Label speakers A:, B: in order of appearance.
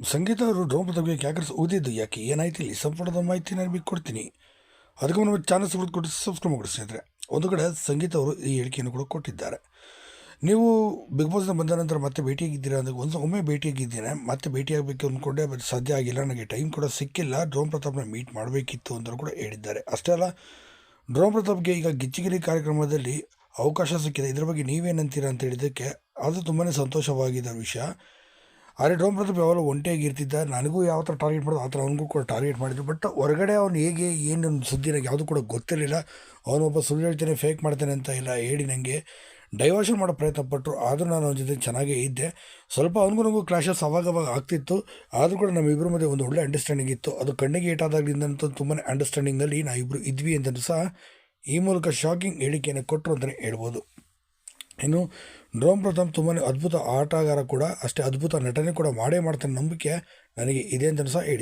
A: ಸಂಗೀತ ಅವರು ಡ್ರೋನ್ ಬಗ್ಗೆ ಕ್ಯಾಕರ್ಸ್ ಓದಿದ್ದು ಯಾಕೆ? ಏನಾಯ್ತು ಇಲ್ಲಿ? ಸಂಪೂರ್ಣದ ಮಾಹಿತಿ ನಾನು ಬಿಗ್ ಕೊಡ್ತೀನಿ. ಅದಕ್ಕೆ ನಮ್ಮ ಚಾನಲ್ ಕೊಟ್ಟು ಸಬ್ಸ್ಕ್ರೈಬ್ ಮಾಡಿ ಸ್ನೇಹಿತರೆ. ಒಂದು ಕಡೆ ಸಂಗೀತ ಅವರು ಈ ಹೇಳಿಕೆಯನ್ನು ಕೂಡ ಕೊಟ್ಟಿದ್ದಾರೆ. ನೀವು ಬಿಗ್ ಬಾಸ್ನ ಬಂದ ನಂತರ ಮತ್ತೆ ಭೇಟಿಯಾಗಿದ್ದೀರಾ? ಅಂದರೆ ಒಂದು ಒಮ್ಮೆ ಭೇಟಿಯಾಗಿದ್ದೇನೆ ಮತ್ತೆ ಭೇಟಿಯಾಗಬೇಕು ಅಂದ್ಕೊಂಡೆ ಬಟ್ ಸಾಧ್ಯ ಆಗಿಲ್ಲ. ನನಗೆ ಟೈಮ್ ಕೂಡ ಸಿಕ್ಕಿಲ್ಲ. ಡ್ರೋನ್ ಪ್ರತಾಪ್ನ ಮೀಟ್ ಮಾಡಬೇಕಿತ್ತು ಅಂತ ಕೂಡ ಹೇಳಿದ್ದಾರೆ. ಅಷ್ಟೇ ಅಲ್ಲ ಡ್ರೋನ್ ಪ್ರತಾಪ್ಗೆ ಈಗ ಗಿಚ್ಚಿಗಿರಿ ಕಾರ್ಯಕ್ರಮದಲ್ಲಿ ಅವಕಾಶ ಸಿಕ್ಕಿದೆ. ಇದರ ಬಗ್ಗೆ ನೀವೇನಂತೀರಾ ಅಂತ ಹೇಳಿದ್ದಕ್ಕೆ ಅದು ತುಂಬಾ ಸಂತೋಷವಾಗಿದ್ದ ವಿಷಯ. ಆದರೆ ಡೋಮ್ ಪ್ರತಾಪ್ ಯಾವಾಗಲೂ ಒಂಟಿಯಾಗಿ ಇರ್ತಿದ್ದ. ನನಗೂ ಯಾವ ಥರ ಟಾರ್ಗೆಟ್ ಮಾಡೋದು ಆ ಥರ ಅವನಿಗೂ ಕೂಡ ಟಾರ್ಗೆಟ್ ಮಾಡಿದ್ರು ಬಟ್ ಹೊರಗಡೆ ಅವ್ನು ಹೇಗೆ, ಏನು ಸುದ್ದಿ ನನಗೆ ಯಾವುದು ಕೂಡ ಗೊತ್ತಿರಲಿಲ್ಲ. ಅವನೊಬ್ಬ ಸುಳ್ಳು ಹೇಳ್ತಾನೆ ಫೇಕ್ ಮಾಡ್ತಾನೆ ಅಂತ ಇಲ್ಲ ಹೇಳಿ ನನಗೆ ಡೈವರ್ಷನ್ ಮಾಡೋ ಪ್ರಯತ್ನ ಪಟ್ಟರು ಆದರೂ ನಾನು ಅವನ ಜೊತೆ ಚೆನ್ನಾಗೇ ಇದ್ದೆ. ಸ್ವಲ್ಪ ಅವನಿಗೂ ನನಗೂ ಕ್ಲಾಶಸ್ ಅವಾಗವಾಗ ಆಗ್ತಿತ್ತು. ಆದರೂ ಕೂಡ ನಮ್ಮಿಬ್ಬರ ಮಧ್ಯೆ ಒಂದು ಒಳ್ಳೆ ಅಂಡರ್ಸ್ಟ್ಯಾಂಡಿಂಗ್ ಇತ್ತು. ಅದು ಕಣ್ಣಿಗೆ ಏಟಾದಾಗಲಿಂದಂತೂ ತುಂಬಾ ಅಂಡರ್ಸ್ಟ್ಯಾಂಡಿಂಗಲ್ಲಿ ನಾವಿಬ್ಬರು ಇದ್ವಿ ಅಂತಲೂ ಸಹ ಈ ಮೂಲಕ ಶಾಕಿಂಗ್ ಹೇಳಿಕೆಯನ್ನು ಕೊಟ್ಟರು ಅಂತಲೇ ಹೇಳ್ಬೋದು. ಇನ್ನು ಡ್ರೋಮ್ ಪ್ರಥಮ್ ತುಂಬಾ ಅದ್ಭುತ ಆಟಗಾರ ಕೂಡ, ಅಷ್ಟೇ ಅದ್ಭುತ ನಟನೆ ಕೂಡ ಮಾಡೇ ಮಾಡ್ತಾನೆ ನಂಬಿಕೆ ನನಗೆ ಇದೆ ಅಂತ ಸಹ ಹೇಳಿ